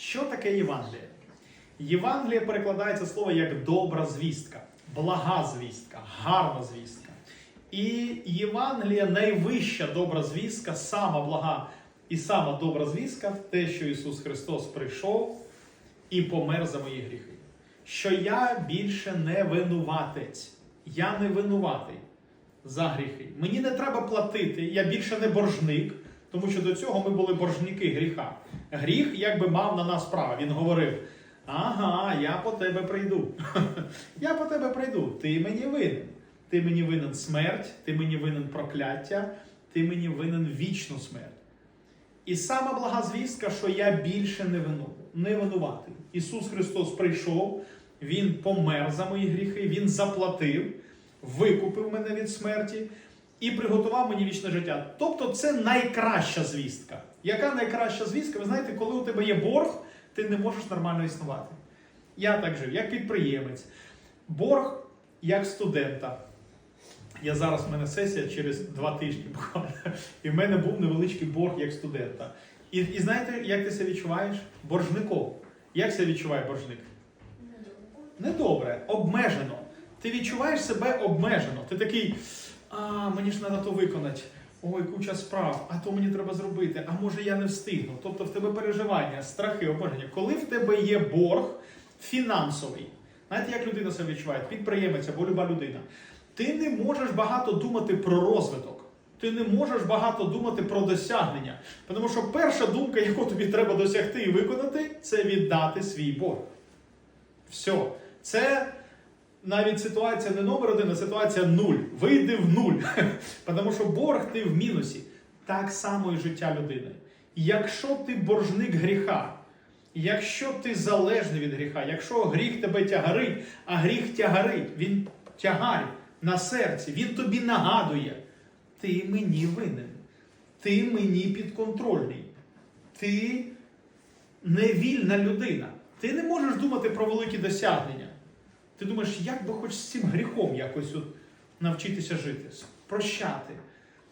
Що таке Євангеліє? Євангеліє перекладається слово як добра звістка, блага звістка, гарна звістка. І Євангеліє найвища добра звістка, сама блага і сама добра звістка в те, що Ісус Христос прийшов і помер за мої гріхи. Що я більше не винуватець, я не винуватий за гріхи. Мені не треба платити, я більше не боржник, тому що до цього ми були боржники гріха. Гріх якби мав на нас право. Він говорив: Ага, я по тебе прийду. Я по тебе прийду. Ти мені винен. Ти мені винен смерть, ти мені винен прокляття, ти мені винен вічну смерть. І сама блага звістка, що я більше не вину, не винуватий. Ісус Христос прийшов, Він помер за мої гріхи, Він заплатив, викупив мене від смерті і приготував мені вічне життя. Тобто це найкраща звістка. Яка найкраща звістка? Ви знаєте, коли у тебе є борг, ти не можеш нормально існувати. Я так жив, як підприємець. Борг як студента. Я зараз в мене сесія через два тижні буквально. І в мене був невеличкий борг як студента. І, і знаєте, як ти себе відчуваєш? Боржником. Як себе відчуває боржник? Недобре, обмежено. Ти відчуваєш себе обмежено. Ти такий, а мені ж треба то виконати. Ой, куча справ, а то мені треба зробити, а може я не встигну. Тобто в тебе переживання, страхи, обмеження. Коли в тебе є борг фінансовий, знаєте, як людина себе відчуває, підприємець або люба людина, ти не можеш багато думати про розвиток. Ти не можеш багато думати про досягнення. Тому що перша думка, яку тобі треба досягти і виконати, це віддати свій борг. Все. Це навіть ситуація не номер один, а ситуація нуль. Вийди в нуль. Тому що борг ти в мінусі. Так само і життя людини. Якщо ти боржник гріха, якщо ти залежний від гріха, якщо гріх тебе тягарить, а гріх тягарить, він тягар на серці, він тобі нагадує, ти мені винен, ти мені підконтрольний, ти невільна людина. Ти не можеш думати про великі досягнення. Ти думаєш, як би хоч з цим гріхом якось от навчитися жити, прощати,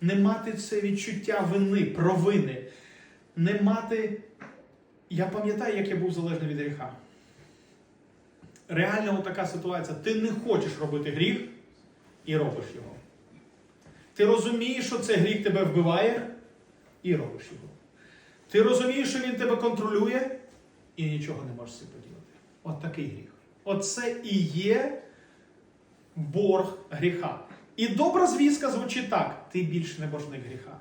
не мати це відчуття вини, провини, не мати. Я пам'ятаю, як я був залежний від гріха. Реально така ситуація. Ти не хочеш робити гріх і робиш його. Ти розумієш, що це гріх тебе вбиває, і робиш його. Ти розумієш, що він тебе контролює, і нічого не можеш з цим поділити. От такий гріх. Оце і є борг гріха. І добра звістка звучить так: ти більш не боржник гріха.